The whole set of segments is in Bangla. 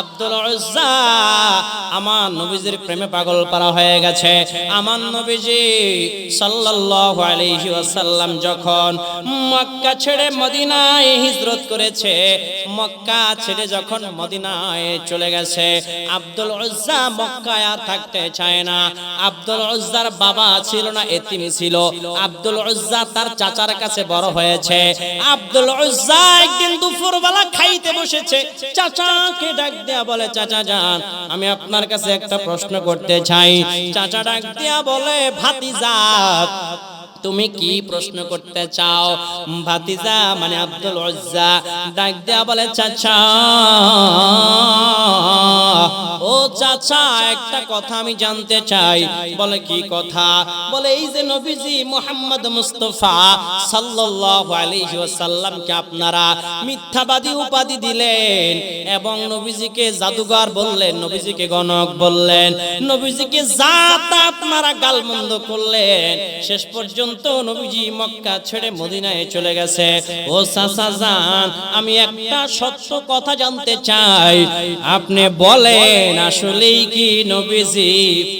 আব্দুল উজ্জা, আমার নবীজির প্রেমে পাগল পারা হয়ে গেছে। আমার নবীজি সাল্লাল্লাহু আলাইহি ওয়াসাল্লাম যখন মক্কা ছেড়ে মদিনায় হিজরত করেছে, মক্কা ছেড়ে যখন মদিনায় চলে গেছে, আব্দুল উজ্জা মক্কায় আর থাকতে চায় না। আব্দুল উজ্জার বাবা ছিল না, এতিম ছিল। আব্দুল উজ্জা তার চাচার কাছে বড় হয়েছে। আব্দুল উজ্জা একদিন দুপুরবেলা খাইতে বসেছে। চাচাকে ডাক দেয়া বলে, চাচা যান, আমি আপনার কাছে একটা প্রশ্ন করতে চাই। চাচা ডাক দিয়া বলে, ভাতিজা তুমি কি প্রশ্ন করতে চাও? ভাতিজা মানে আব্দুল উজ্জা, ডাক দেয়া বলে, চাচা, ও চাচা, একটা কথা আমি জানতে চাই। বলে, কি কথা? বলে, এই যে নবীজি মোহাম্মদ মুস্তফা সাল্লাল্লাহু আলাইহি ওয়াসাল্লামকে আপনারা মিথ্যাবাদী উপাধি দিলেন এবং নবীজিকে জাদুঘর বললেন, নবীজিকে গণক বললেন, নবীজিকে জাত আপনারা গালমন্দ করলেন। শেষ পর্যন্ত নবীজি মক্কা ছেড়ে মদিনায় চলে গেছে। ও চাচা যান আমি একটা সত্য কথা জানতে চাই। আপনি বলেন, আসলেই কি নবীজি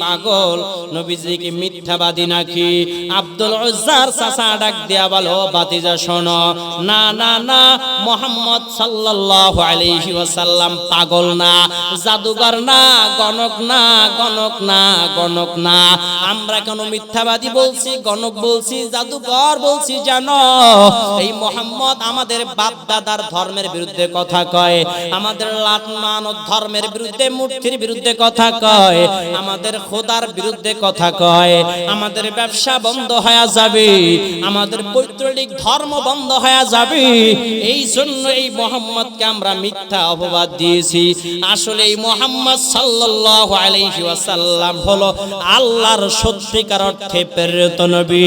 পাগল? নবীজি কি মিথ্যাবাদী নাকি? আব্দুল উজ্জার চাচা ডাক দেয়া বলো বাতিজা শোনো। না না না, মোহাম্মদ সাল্লাল্লাহু আলাইহি ওয়াসাল্লাম পাগল না, জাদুঘর না, গণক না গণক না গণক না। আমরা কেন মিথ্যাবাদী বলছি? গণক বলছি জাদুঘর বলছি, জানো, এই মোহাম্মদ আমাদের বাপ দাদার ধর্মের বিরুদ্ধে কথা কয়, আমাদের লাটমান ধর্মের বিরুদ্ধে, মূর্তির বিরুদ্ধে কথা কয়, আমাদের খোদার বিরুদ্ধে কথা কয়, আমাদের ব্যবসা বন্ধ হয়ে যাবে, আমাদের পৈতৃক ধর্ম বন্ধ হয়ে যাবে, এই জন্য এই মোহাম্মদকে আমরা মিথ্যা অপবাদ দিয়েছি। আসলে এই মোহাম্মদ সাল্লাল্লাহু আলাইহি ওয়াসাল্লাম হলো আল্লাহর সত্যিকার অর্থে প্রেরিত নবী।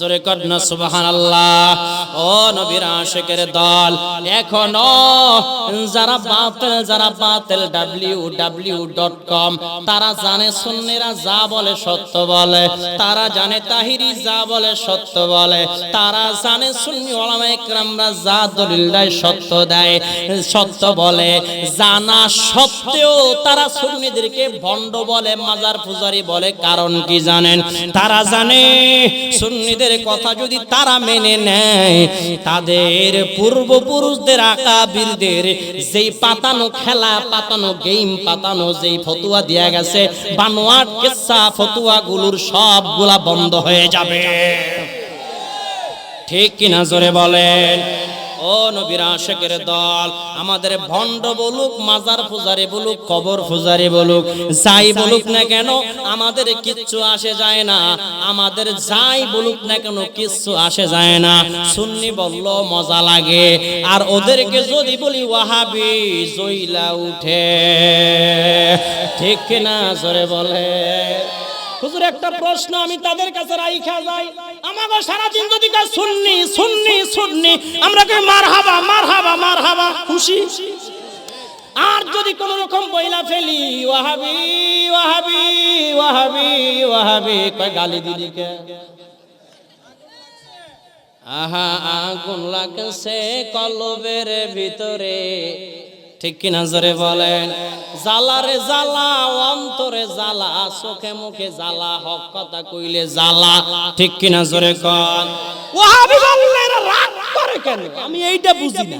জোরে কন্যা সুবাহান আল্লাহ ও নবীর আশেকের দল, এখনও যারা বাতিল যারা বাতিল, ডাব্লিউ ডাব্লিউ ডট কম, তারা জানে সুন্নিরা যা বলে সত্য বলে, তারা জানে তাহিরি যা বলে সত্য বলে, তারা জানে সুন্নি ওলামা ইকরামরা যা দলিল দেয় সত্য দেয়, সত্য বলে। জানা সত্ত্বেও তারা সুন্নিদেরকে ভণ্ড বলে, মাজার পূজারি বলে, কারণ কি জানেন? তারা জানে সুন্নিদের কথা যদি তারা মেনে নেয়, তাদের পূর্বপুরুষদের আকাবিরদের যেই পাতানো খেলা, পাতানো গেম পাতানো যেই ফতুয়া দেয়া গেছে, বানোয়াট কেসা ফতুয়া গুলোর সবগুলা বন্ধ হয়ে যাবে। ঠিক কিনা জোরে বলেন? ও নবীর আশেকের দল, আমাদের ভণ্ড বলুক, মাজার পূজারি বলুক, কবর পূজারি বলুক, যাই বলুক না কেন, আমাদের কিচ্ছু আসে যায় না। আমাদের যাই বলুক না কেন, কিচ্ছু আসে যায় না। সুন্নি বলল, মজা লাগে। আর ওদেরকে যদি বলি, ওয়াহাবি জইলা উঠে। ঠিক কিনা জোরে বলে? হুজুর, একটা প্রশ্ন আমি তাদের কাছে রাইখা যাই। আমাকে সারাদিন যদি কাজ শুননি শুননি শুননি আমরা কে মার হাবা মার হাবা মার হাবা খুশি? আর যদি কোন রকম বইলা ফেলি, ওয়াহাবি ওয়াহাবি ওয়াহাবি ওয়াহাবি, কয় গালি দিলি কে? আহা, আগুন লাগছে কলবের ভিতরে। ঠিক কিনা জোরে বলেন? জালারে জালা অন্তরে জালা চোখে মুখে জালা হক কথা কইলে জালা ঠিক কিনা জোরে কন? ওয়াহাবি বললে এরা রাগ করে কেন? আমি এইটা বুঝি না।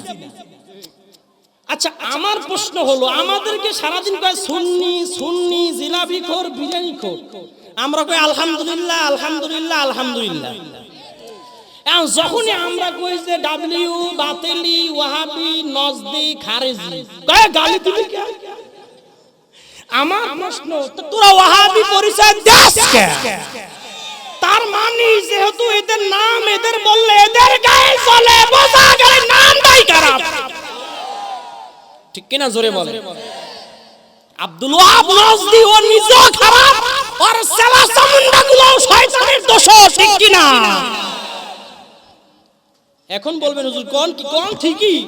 আচ্ছা আমার প্রশ্ন হলো, আমাদেরকে সারাদিন কয় সুন্নি সুন্নি, জিলাপি খোর, বিরিয়ানি খোর? আমরা কই আলহামদুলিল্লাহ আলহামদুলিল্লাহ আলহামদুলিল্লাহ। এখন যখনই আমরা কই যে ডাব্লিউ বাতেলি, ওয়াহাবি, নজদি, খারেজি, কয় গালি দিবি কে? আমার প্রশ্ন তোরা ওয়াহাবি পরিচয় দাস কে? তার মানে যেহেতু এদের নাম এদের বললে এদের গায়ে চলে, বোঝা গেলে নামটাই খারাপ। ঠিক কিনা জোরে বলে আব্দুল ওয়াহাব নজদি ও নিজেও খারাপ, আর সেলা সামুন্ডা গুলো শয়তানের দোষ ঠিক কিনা? এখন বলবেন, হুজুর, কোন কি, কোন ঠিকই?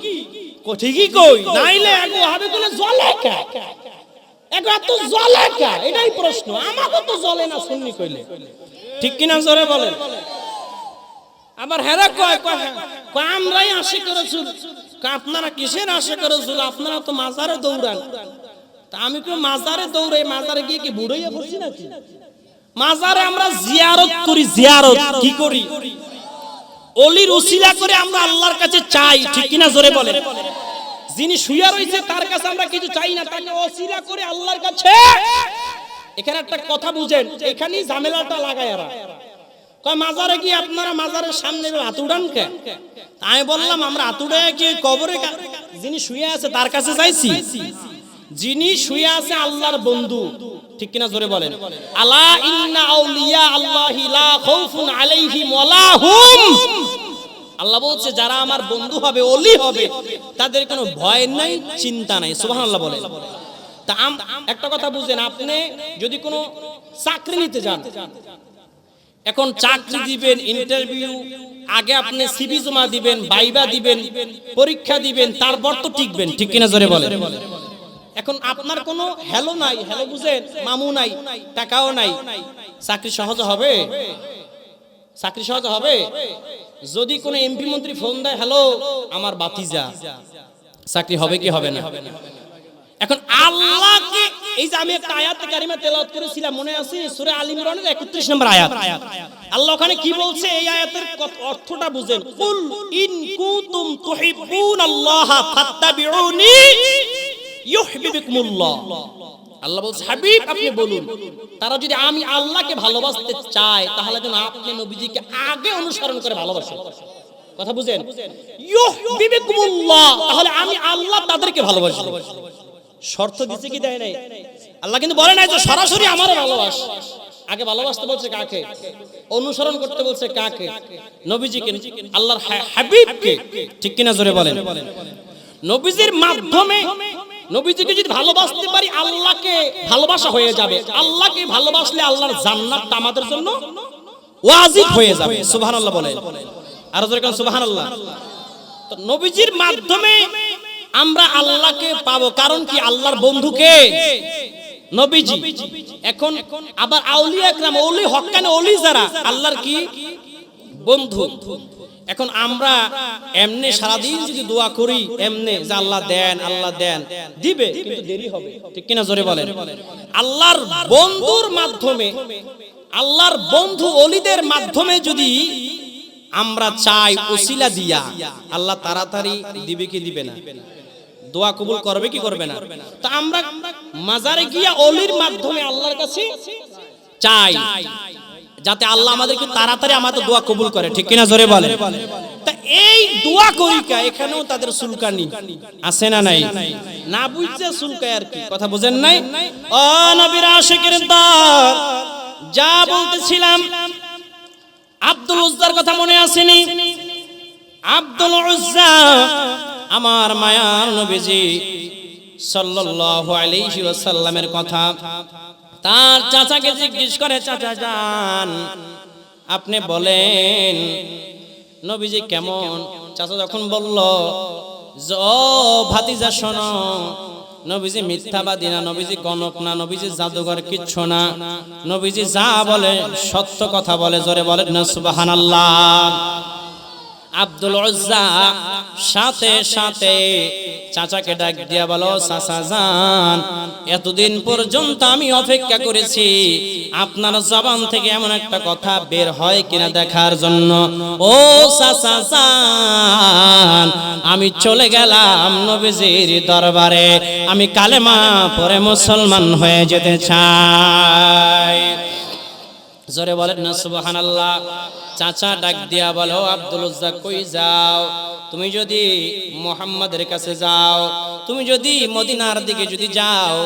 কো, ঠিকই কই? নাইলে এগো হবে কোন জলে কা? এগো এত জলে কা? এটাই প্রশ্ন। আমাকে তো জলে না শুননি কইলে। ঠিক কিনা জোরে বলেন? আবার হেরা কয় কয় কয়, আমরাই আশি করেছি আপনারা কিসের আশা করে ঝুল আপনারা তো মাজারে দৌড়ান। তা আমি কেউ মাজারে দৌড়াই মাজারে গিয়ে কি বুড়াইয়া পড়ছি নাকি? মাজারে আমরা জিয়ারত করি, জিয়ারত। কি করি? অলির উসিলা করে আমরা আল্লাহর কাছে চাই, ঠিক কিনা জোরে বলে যিনি শুয়া রয়েছে তার কাছে আমরা কিছু চাই না, তাকে অসিলা করে আল্লাহর কাছে এখানে একটা কথা বুঝেন, এখানেই ঝামেলাটা লাগায় এরা। কয়, মাজারে গিয়ে আপনারা মাজারের সামনে হাত কে? আমি বললাম, আমরা হাত কি কবরে যিনি শুয়ে আছে, তার কাছে যাইছি? যিনি শুয়ে আছে, আল্লাহর বন্ধু। ঠিক কিনা জোরে বলেন? আলা ইন্না আউলিয়া আল্লাহি লা খাউফুন আলাইহিম ওয়ালা হুম। আল্লাহ বলছে, যারা আমার বন্ধু হবে অলি হবে, তাদের কোনো ভয় নাই, চিন্তা নাই। সুবহানাল্লাহ বলেন তা একটা কথা বুঝেন, আপনি যদি কোনো চাকরি নিতে যান, এখন চাকরি দিবেন ইন্টারভিউ আগে আপনি সিভি জমা দিবেন বাইবা দিবেন, পরীক্ষা দিবেন, তারপর তো টিকবেন, ঠিক কিনা জোরে বলেন? এখন আপনার কোনো হ্যালো নাই হ্যালো বুঝেন, মামু নাই, টাকাও নাই, চাকরি সহজ হবে? চাকরি সহজ হবে? যদি কোনো এমপি মন্ত্রী ফোন দেয় হ্যালো আমার বাতিজা। চাকরি হবে কি হবে না? এখন আল্লাহকে, এই যে আমি একটা আয়াত কারিমা তেলাওয়াত করেছিলাম, মনে আছে? সূরা আল ইমরানের 31 নম্বর আয়াত। আল্লাহ ওখানে কি বলছে? এই আয়াতের অর্থটা বুঝেন। কুল ইন কুনতুম তুহিব্বুন আল্লাহ ফাত্তাবিউনি ইউহিব্বুকুমুল্লাহ। আল্লাহ বলছে, হাবিব, আপনি বলুন, তারা যদি আমি আল্লাহকে ভালোবাসতে চায়, তাহলে যেন আপনি নবীজিকে আগে অনুসরণ করে ভালোবাসেন। কথা বুঝেন? তাহলে আমি আল্লাহ তাদেরকে ভালোবাসি। শর্ত দিছে কি দেয় নাই? আল্লাহ কিন্তু বলে নাই যে সরাসরি আমার ভালোবাস। আগে ভালোবাসতে বলছে কাকে? অনুসরণ করতে বলছে কাকে? নবীজিকে, আল্লাহর হাবিবকে। ঠিক কিনা জোরে বলেন? নবীজির মাধ্যমে নবীজিকে যদি ভালোবাসতে পারি, আল্লাহকে ভালোবাসা হয়ে যাবে। আল্লাহকে ভালোবাসলে আল্লাহর জান্নাতটা আমাদের জন্য ওয়াজিব হয়ে যাবে। সুবহানাল্লাহ বলেন। আর জোরে কোন, সুবহানাল্লাহ। তো নবীজির মাধ্যমে আমরা আল্লাহকে পাবো। কারণ কি? আল্লাহর বন্ধুকে নবীজি। এখন আবার আউলিয়া একরাম ওলি হক্কানে ওলি যারা। আল্লাহর কি? বন্ধু, এখন আমরা এমনে সারাদিন যদি দোয়া করি, এমনে যে আল্লাহ দেন আল্লাহ দেন, দিবে, কিন্তু দেরি হবে। ঠিক কিনা জোরে বলেন? আল্লাহর বন্ধুর মাধ্যমে, আল্লাহর বন্ধু অলিদের মাধ্যমে যদি আমরা চাই ওসিলা দিয়া, আল্লাহ তাড়াতাড়ি দিবে কি দিবে না? দোয়া কবুল করবে কি করবে না? তো আমরা মাজারে গিয়া অলির মাধ্যমে আল্লাহর কাছে চাই। যাতে আল্লাহ আমাদেরকে তাড়াতাড়ি আমাদের দোয়া কবুল করে ঠিক কিনা জোরে বলে তা এই দোয়া করিকা এখানেও তাদের সুলকানি। আছে না নাই? না বুঝছে সুলকায় আর কি কথা বুঝেন নাই? ও নবীর আশিকের দল যা বলতেছিলাম আব্দুল উজ্জার কথা মনে আসেনি? আব্দুল উজ্জা আমার মায়ার নবীজি সাল্লাল্লাহু আলাইহি ওয়াসাল্লামের কথা। তার চাচাকে জিজ্ঞেস করে, চাচা যান। আপনি বলেন, নবীজি কেমন? চাচা যখন বলল ভাতিজা শোনো, নবীজি মিথ্যাবাদী না, নবীজি গণক না, নবীজি জাদুঘর কিচ্ছু না। নবীজি যা বলে, সত্য কথা বলে, জোরে বলেন না, সুবহানাল্লাহ। আব্দুল উজ্জা সাথে সাথে চাচাকে ডাক দিয়া বলো, চাচা যান এতদিন পর্যন্ত আমি অপেক্ষা করেছি। আপনার জবান থেকে এমন একটা কথা বের হয় কিনা দেখার জন্য। ও চাচা যান আমি চলে গেলাম নবীজির দরবারে। আমি কালেমা পরে মুসলমান হয়ে যেতে চাই। জোরে বলেন না, সুবহানাল্লাহ। চাচা ডাক দিয়া বলো, আব্দুল কই যাও? তুমি যদি মোহাম্মদের কাছে যাও, তুমি যদি মদিনার দিকে যদি যাও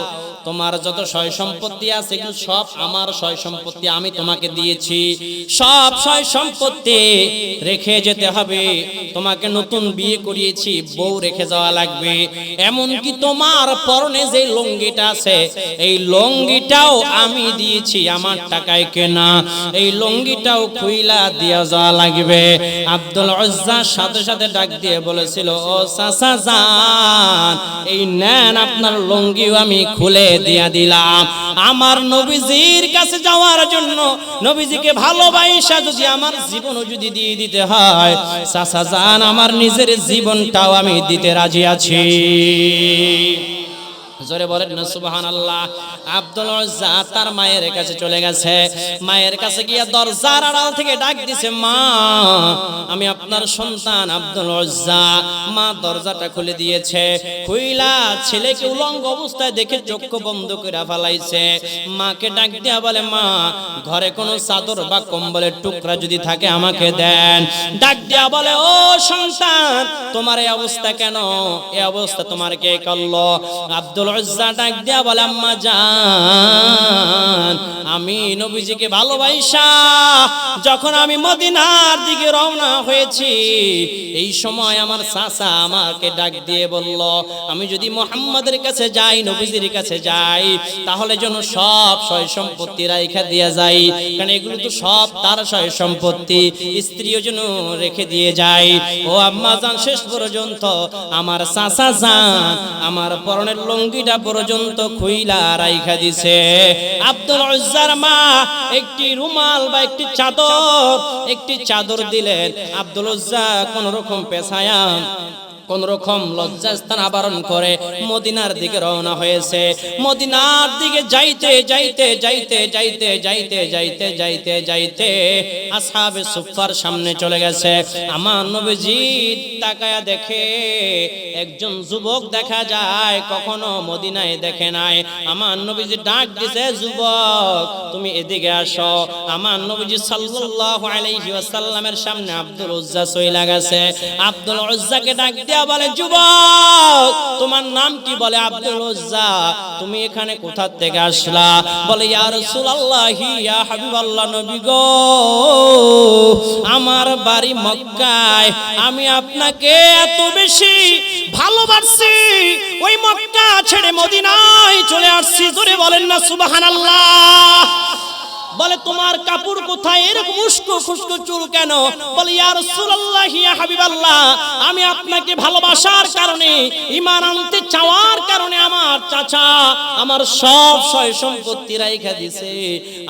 তোমার যত সয় সম্পত্তি আছে এগুলো সব আমার সয় সম্পত্তি আমি তোমাকে দিয়েছি। সব সয় সম্পত্তি রেখে যেতে হবে। তোমাকে নতুন বিয়ে করিয়েছি, বউ রেখে যাওয়া লাগবে। এমনকি তোমার পরনে যে লঙ্গিটা আছে, এই লঙ্গিটাও আমি দিয়েছি আমার টাকায় কেনা। এই লঙ্গিটাও খুইলা দিয়া যাওয়া লাগবে। আব্দুল উজ্জার সাথে সাথে ডাক দিয়ে বলেছিল, ও চাচা যান এই নেন আপনার লঙ্গিও আমি খুলে দিয়া দিলাম। আমার নবীজির কাছে যাওয়ার জন্য নবীজিকে ভালোবাসা যদি আমার জীবনও যদি দিয়ে দিতে হয়, চাচা যান, আমার নিজের জীবনটাও আমি দিতে রাজি আছি। জোরে বলেন না, সুবহানাল্লাহ। আব্দুল উজ্জা তার মায়ের কাছে চলে গেছে। মায়ের কাছে গিয়ে দরজার আড়াল থেকে ডাক দিছে, মা, আমি আপনার সন্তান আব্দুল উজ্জা মা দরজাটা খুলে দিয়েছে। খুইলা ছেলেকে উলঙ্গ অবস্থায় দেখে চক্ষু বন্ধ করে ফেলাইছে। মাকে ডাক দিয়া বলে, মা, ঘরে কোনো চাদর বা কম্বলের টুকরা যদি থাকে আমাকে দেন। ডাক দিয়া বলে, ও সন্তান, তোমার এই অবস্থা কেন? এই অবস্থা তোমার কে করল? আব্দুল উজ্জা ডাক দিয়া বলে, আম্মা জান, আমি নবীজিকে ভালোবাসা। যখন আমি মদিনার দিকে রওনা হয়েছি, এই সময় আমার চাচা আমাকে ডাক দিয়ে বলল, আমি যদি মোহাম্মদের কাছে যাই, নবীজির কাছে যাই, তাহলে যেন সব সয় সম্পত্তি রাইখা দিয়া যাই। কারণ এগুলো তো সব তার সয় সম্পত্তি। স্ত্রীও যেন রেখে দিয়ে যায়। ও আম্মা জান, শেষ পর্যন্ত আমার চাচা জান, আমার পরনের লঙ্গিটা পর্যন্ত খুইলা রাইখা দিছে। আব্দুল উজ্জার মা একটি রুমাল বা একটি চাদর একটি চাদর দিলেন। আব্দুল উজ্জা কোন রকম পেছায়া কোন রকম লজ্জাস্থান আবরণ করে মদিনার দিকে রওনা হয়েছে। মদিনার দিকে যাইতে যাইতে যাইতে যাইতে যাইতে যাইতে যাইতে যাইতে আসহাবে সুফার সামনে চলে গেছে। আমার নবীজি তাকায়া দেখে একজন যুবক দেখা যায়, কখনো মদিনায় দেখে নাই। আমার নবীজি ডাক দিছে, যুবক, তুমি এদিকে আসো। আমার নবীজি সাল্লাল্লাহু আলাইহি ওয়াসাল্লামের সামনে আব্দুল উজ্জা চইলা গেছে। আব্দুল উজ্জাকে ডাক দিয়া বলে, যুবক, তোমার নাম কি? বলে, আব্দুল উজ্জা, তুমি এখানে কোথা থেকে আসলা? বলে, ইয়া রাসূলুল্লাহ, ইয়া হাবিবাল্লাহ নবী গো, আমার বাড়ি মক্কায়। আমি আপনাকে এত বেশি ভালোবাসি ওই মক্কা ছেড়ে মদিনায় চলে আসছি। জোরে বলেন না, সুবহানাল্লাহ। বলে, তোমার কাপড় কোথায়? এরকম উস্কো খুস্কো চুল কেন? বলে, ইয়া রাসূলুল্লাহ, ইয়া হাবিবাল্লাহ, আমি আপনাকে ভালোবাসার কারণে, ঈমান আনতে চাওয়ার কারণে আমার চাচা আমার সব সয় সম্পত্তি রাইখা দিছে,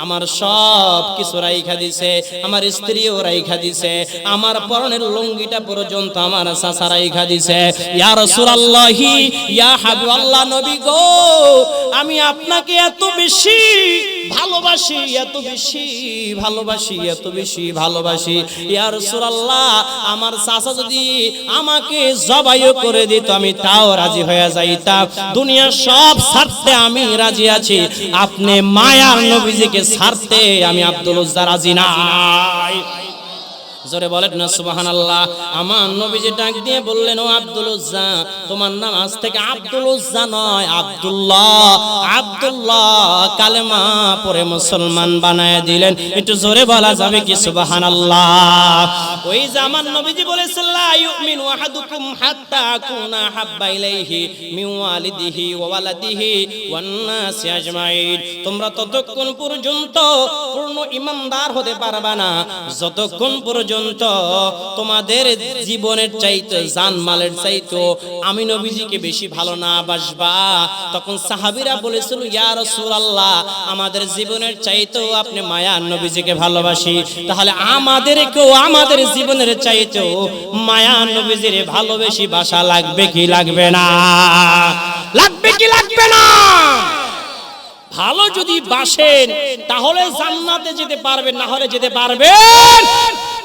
আমার সব কিছু রাইখা দিছে, আমার স্ত্রীও রাইখা দিছে, আমার পরনের লুঙ্গিটা পর্যন্ত আমার চাচা রাইখা দিছে। ইয়া রাসূলুল্লাহ, ইয়া হাবিবাল্লাহ, নবী গো, আমি আপনাকে এত বেশি ভালোবাসি এত বেশি, ভালোবাসি এত বেশি, ভালোবাসি। ইয়া রাসূলুল্লাহ, আমার চাচা যদি আমাকে জবাইও করে দিত, আমি তাও রাজি হয়ে যাইতাম। দুনিয়া সব ছাড়তে আমি রাজি আছি। আপনি মায়ার নবীজিকে ছাড়তে আমি আব্দুল রাজি নাই। জোরে বলেন না সুবাহান আল্লাহ আমার নবীজি ডাক দিয়ে বললেন, ও আব্দুল উজ্জা, তোমার নাম আজ থেকে আব্দুল উজ্জা নয়, আব্দুল্লাহ আব্দুল্লাহ। কালেমা পরে মুসলমান বানায় দিলেন। একটু জোরে বলা যাবে কি সুবাহান আল্লাহ ওই যে আমার নবীজি বলেছেন, লা ইউমিনু আহাদুকুম হাত্তা আকুনা হাব্বা ইলাইহি মিন ওয়ালিদিহি ওয়া ওয়ালাদিহি ওয়ান নাসি আজমাইন। তোমরা ততক্ষণ পর্যন্ত পূর্ণ ইমানদার হতে পারবা না। যতক্ষণ পর্যন্ত তোমাদের জীবনের চাইতে জানমালের চাইতো আমি নবীজিকে বেশি ভালো না বাসবা। তখন সাহাবীরা বলেছিল ইয়া রাসূলুল্লাহ আমাদের জীবনের চাইতেও আপনি মায়ার নবীজিকে ভালোবাসি। তাহলে আমাদেরকেও আমাদের জীবনের চাইতেও মায়ার নবীজির ভালোবেসি বাসা লাগবে কি লাগবে না? লাগবে কি লাগবে না? ভালো যদি বাসেন তাহলে জান্নাতে যেতে পারবেন না হলে যেতে পারবেন।